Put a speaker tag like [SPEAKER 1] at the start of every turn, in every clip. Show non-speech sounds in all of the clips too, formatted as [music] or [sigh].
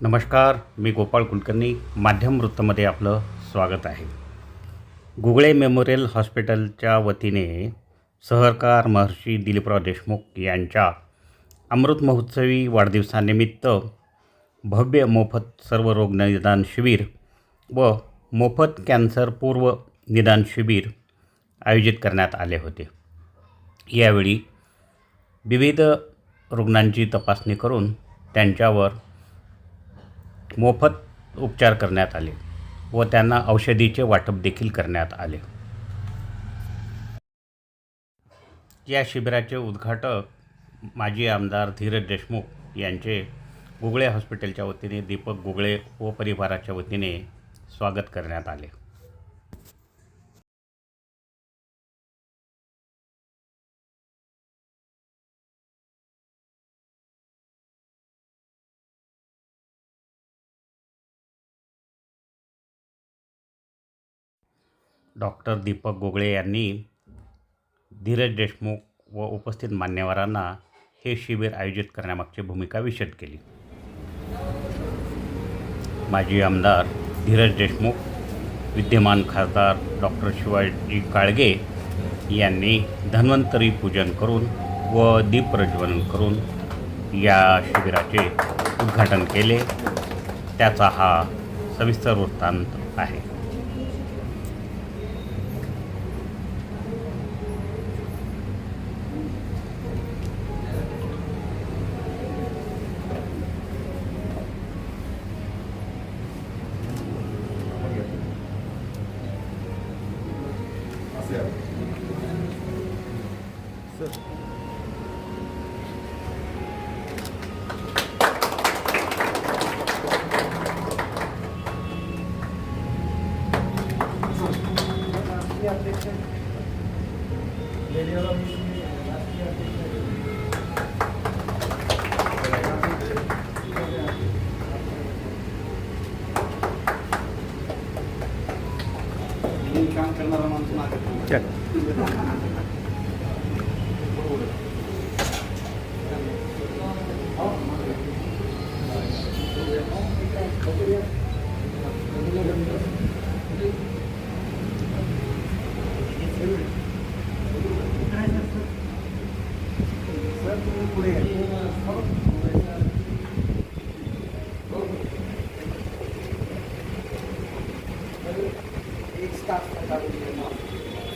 [SPEAKER 1] नमस्कार मी गोपाळ कुलकर्णी माध्यम वृत्तमध्ये आपलं स्वागत आहे. गुगळे मेमोरियल हॉस्पिटलच्या वतीने सहकार महर्षी दिलीपराव देशमुख यांच्या अमृत महोत्सवी वाढदिवसानिमित्त भव्य मोफत सर्व रोग निदान शिबिर व मोफत कॅन्सर पूर्व निदान शिबिर आयोजित करण्यात आले होते. यावेळी विविध रुग्णांची तपासणी करून त्यांच्यावर मोफत उपचार करण्यात आले व त्यांना औषधीचे वाटप देखील करण्यात आले. या शिबिराचे उद्घाटक माजी आमदार धीरज देशमुख यांचे गुगळे हॉस्पिटलच्या वतीने दीपक गुगळे व परिवाराच्या वतीने स्वागत करण्यात आले. डॉक्टर दीपक गोगळे यांनी धीरज देशमुख व उपस्थित मान्यवरांना हे शिबिर आयोजित करण्यामागची भूमिका विशद केली. माजी आमदार धीरज देशमुख विद्यमान खासदार डॉक्टर शिवाजी काळगे यांनी धन्वंतरी पूजन करून व दीप प्रज्वलन करून या शिबिराचे उद्घाटन केले. त्याचा हा सविस्तर वृत्तांत आहे.
[SPEAKER 2] じゃスタッフのために。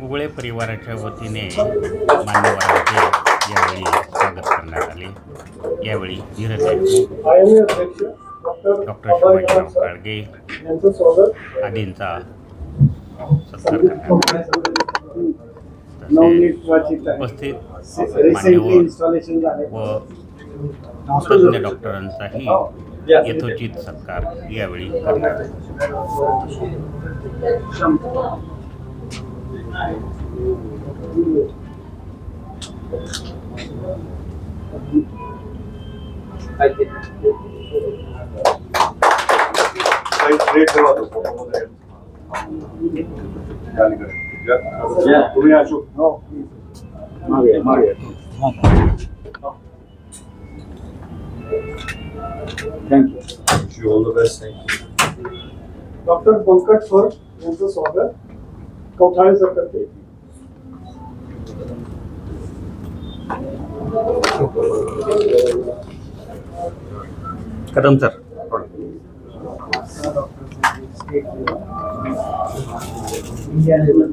[SPEAKER 1] गुगळे परिवाराच्या वतीने मान्यवरांचे यावेळी स्वागत करण्यात आले. यावेळी धीरज
[SPEAKER 3] डॉक्टर
[SPEAKER 1] शिवाजीराव काळगे आदींचा सत्कार करण्यात आला. उपस्थित मान्यवर व तज्ज्ञ डॉक्टरांचाही यथोचित सत्कार यावेळी करण्यात
[SPEAKER 4] Yeah. Maria,
[SPEAKER 3] no. Maria, Maria. Thank you. You all
[SPEAKER 5] the best.
[SPEAKER 3] Thank you. Dr. Pankaj
[SPEAKER 4] sir is the author. Kauthal sir
[SPEAKER 3] करते हैं. Kadam sir
[SPEAKER 4] India level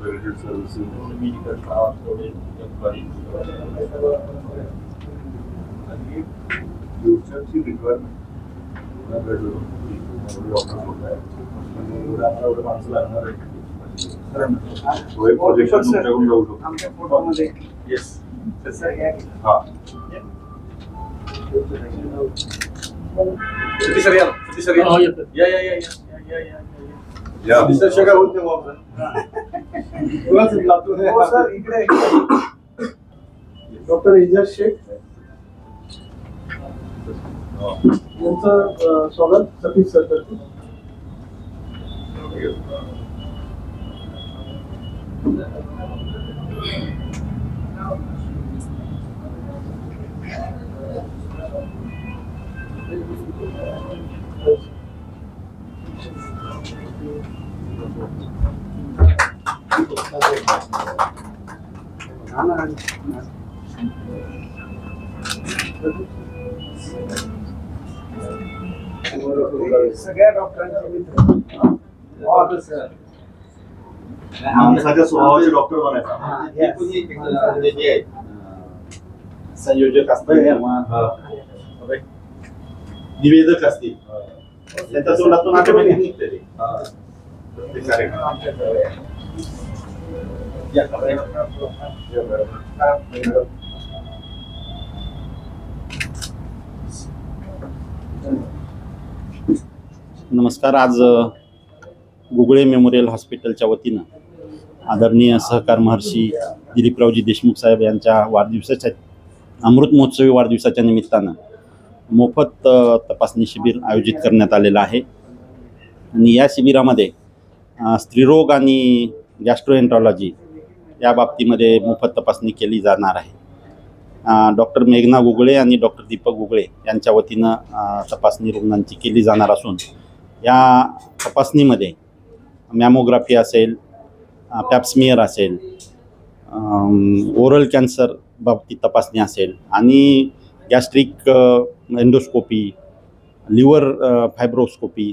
[SPEAKER 4] Visitor Services, medical staff, employees. Urgency requirement. Yes. Oh, yeah, yeah,
[SPEAKER 3] yeah, yeah,
[SPEAKER 4] yeah,
[SPEAKER 3] yeah, yeah. Yeah. [laughs]
[SPEAKER 4] हो,
[SPEAKER 3] doctor Ijaz Shaikh यांचं स्वागत Satish sir करते Thank you. सगळ्या डॉक्टरांचे मित्र. हो, सर.
[SPEAKER 4] माणसाच्या स्वभावाचे डॉक्टर बनायचा.
[SPEAKER 6] संयोजक असतील किंवा निवेदक असतील. त्यांच्या तोंडातून ऑटोमॅटिक निघते कार्यक्रम.
[SPEAKER 7] नमस्कार आज गुगळे मेमोरियल हॉस्पिटलच्या वतीनं आदरणीय सहकार महर्षी दिलीपरावजी देशमुख साहेब यांच्या वाढदिवसाच्या अमृत महोत्सवी वाढदिवसाच्या निमित्तानं मोफत तपासणी शिबिर आयोजित करण्यात आलेलं आहे. आणि या शिबिरामध्ये स्त्रीरोग आणि गॅस्ट्रोएन्ट्रॉलॉजी या बाबतीमध्ये मोफत तपासणी केली जाणार आहे. डॉक्टर मेघना गुगळे आणि डॉक्टर दीपक गुगळे यांच्या वतीनं तपासणी रुग्णांची केली जाणार असून या तपासणीमध्ये मॅमोग्राफी असेल पॅप्समियर असेल ओरल कॅन्सर बाबतीत तपासणी असेल आणि गॅस्ट्रिक एंडोस्कोपी लिव्हर फायब्रोस्कोपी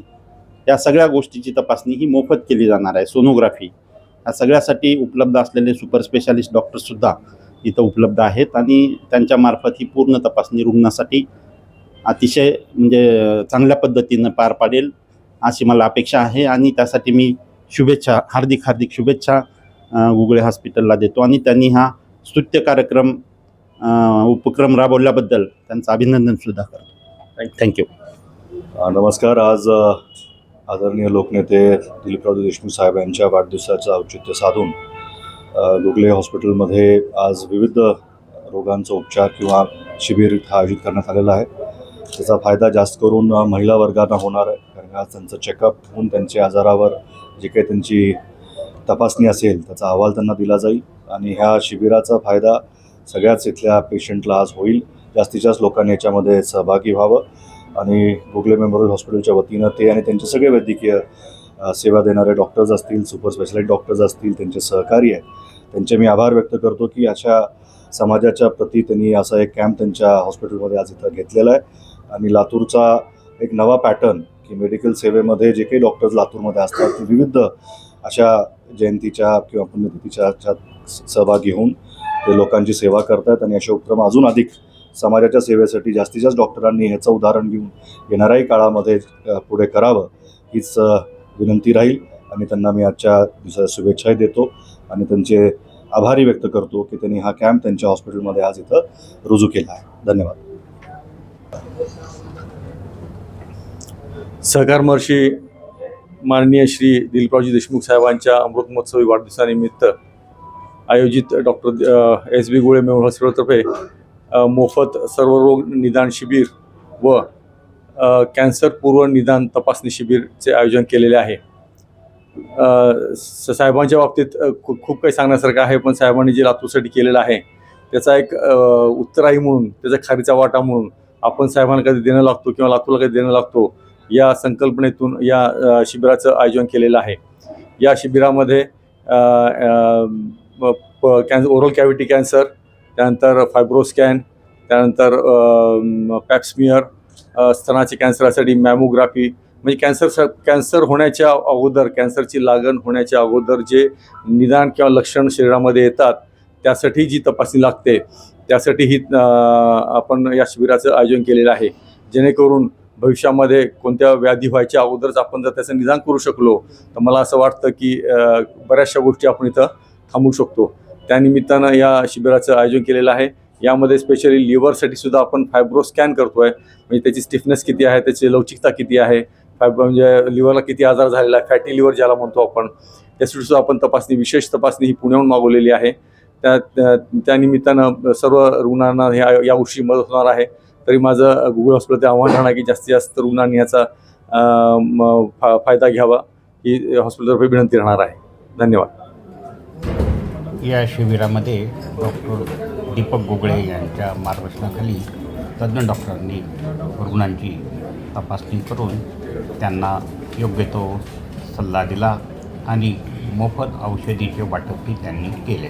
[SPEAKER 7] या सगळ्या गोष्टीची तपासणी ही मोफत केली जाणार आहे सोनोग्राफी. सगळ्यासाठी उपलब्ध असलेले सुपर स्पेशालिस्ट डॉक्टर्ससुद्धा इथं उपलब्ध आहेत आणि त्यांच्यामार्फत ही पूर्ण तपासणी रुग्णासाठी अतिशय म्हणजे चांगल्या पद्धतीनं पार पाडेल अशी मला अपेक्षा आहे आणि त्यासाठी मी शुभेच्छा हार्दिक हार्दिक शुभेच्छा गुगळे हॉस्पिटलला देतो आणि त्यांनी हा स्तुत्य कार्यक्रम उपक्रम राबवल्याबद्दल त्यांचं अभिनंदनसुद्धा करतो. थँक्यू
[SPEAKER 4] नमस्कार. आज आदरणीय लोकनेते दिलीपराव देशमुख साहेब यांच्या वाढदिवसाचं औचित्य साधून गुगले हॉस्पिटलमध्ये आज विविध रोगांचा उपचार किंवा शिबिर हा आयोजित करण्यात आलेला आहे. त्याचा फायदा जास्त करून महिला वर्गांना होणार आहे. कारण का आज त्यांचं चेकअप होऊन त्यांच्या आजारावर जे काही त्यांची तपासणी असेल त्याचा अहवाल त्यांना दिला जाईल आणि ह्या शिबिराचा फायदा सगळ्याच इथल्या पेशंटला आज होईल. जास्तीत जास्त लोकांनी याच्यामध्ये सहभागी व्हावं. आणि गुगले मेमोरियल हॉस्पिटलच्या वतीनं ते आणि त्यांचे सगळे वैद्यकीय सेवा देणारे डॉक्टर्स असतील सुपर स्पेशालिस्ट डॉक्टर्स असतील त्यांचे सहकारी आहे त्यांचे मी आभार व्यक्त करतो की अशा समाजाच्या प्रती त्यांनी असा एक कॅम्प त्यांच्या हॉस्पिटलमध्ये आज इथं घेतलेला आहे. आणि लातूरचा एक नवा पॅटर्न की मेडिकल सेवेमध्ये जे काही डॉक्टर्स लातूरमध्ये असतात ते विविध अशा जयंतीच्या किंवा पुण्यतिथीच्या सहभागी होऊन ते लोकांची सेवा करतात आणि असे उपक्रम अजून अधिक समाजाच्या सेवेसाठी जास्तीत जास्त डॉक्टरांनी ह्याचं उदाहरण घेऊन येणाऱ्याही काळामध्ये पुढे करावं हीच विनंती राहील. आणि त्यांना मी आजच्या दिवसाच्या शुभेच्छाही देतो. आणि त्यांचे आभारी व्यक्त करतो की त्यांनी हा कॅम्प त्यांच्या हॉस्पिटलमध्ये आज इथं रुजू केला आहे. धन्यवाद.
[SPEAKER 8] सहकार महर्षी माननीय श्री दिलीपरावजी देशमुख साहेबांच्या अमृत महोत्सवी वाढदिवसानिमित्त आयोजित डॉक्टर एस बी गुळे मेमोरियल हॉस्पिटलतर्फे मोफत सर्व रोग निदान शिबिर व कॅन्सर पूर्व निदान तपासणी शिबिरचे आयोजन केलेले आहे. स- साहेबांच्या बाबतीत खूप खूप काही सांगण्यासारखं आहे पण साहेबांनी जे लातूरसाठी केलेलं आहे त्याचा एक उत्तराई म्हणून त्याचा खारीचा वाटा म्हणून आपण साहेबांना कधी देणं लागतो किंवा लातूरला कधी देणं लागतो या संकल्पनेतून या शिबिराचं आयोजन केलेलं आहे. या शिबिरामध्ये अ, प- कॅन्सर ओरल कॅव्हिटी कॅन्सर त्यानंतर फायब्रोस्कॅन त्यानंतर पॅप्समियर स्तनाचे कॅन्सरसाठी मॅमोग्राफी. म्हणजे कॅन्सर स कॅन्सर होण्याच्या अगोदर कॅन्सरची लागण होण्याच्या अगोदर जे निदान किंवा लक्षण शरीरामध्ये येतात त्यासाठी जी तपासणी लागते त्यासाठी ही आपण या शिबिराचं आयोजन केलेलं आहे. जेणेकरून भविष्यामध्ये कोणत्या व्याधी व्हायच्या अगोदरच आपण जर त्याचं निदान करू शकलो तर मला असं वाटतं की बऱ्याचशा गोष्टी आपण इथं थांबू शकतो. त्यानिमित्तानं या शिबिराचं आयोजन केलेलं आहे. यामध्ये स्पेशली लिव्हरसाठी सुद्धा आपण फायब्रो स्कॅन करतो आहे म्हणजे त्याची स्टिफनेस किती आहे त्याची लवचिकता किती आहे फायब्रो म्हणजे लिव्हरला किती आजार झालेला आहे फॅटी लिव्हर ज्याला म्हणतो आपण त्यासाठी सुद्धा आपण तपासणी विशेष तपासणी ही पुण्याहून मागवलेली आहे. त्या त्या- त्यानिमित्तानं सर्व रुग्णांना ह्या या गोष्टी मदत होणार आहे. तरी माझं गुगल हॉस्पिटलचे आव्हान राहणार की जास्तीत जास्त रुग्णांनी याचा म- फा- फायदा घ्यावा ही हॉस्पिटलतर्फे विनंती राहणार आहे. धन्यवाद.
[SPEAKER 1] या शिबिरामध्ये डॉक्टर दीपक गोगळे यांच्या मार्गदर्शनाखाली तज्ज्ञ डॉक्टरांनी रुग्णांची तपासणी करून त्यांना योग्य तो सल्ला दिला आणि मोफत औषधीचे वाटपही त्यांनी केले.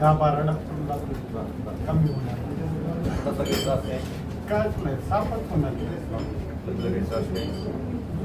[SPEAKER 3] दहा बारा डॉक्टरला कमी होणार कायच नाही सापच होणार.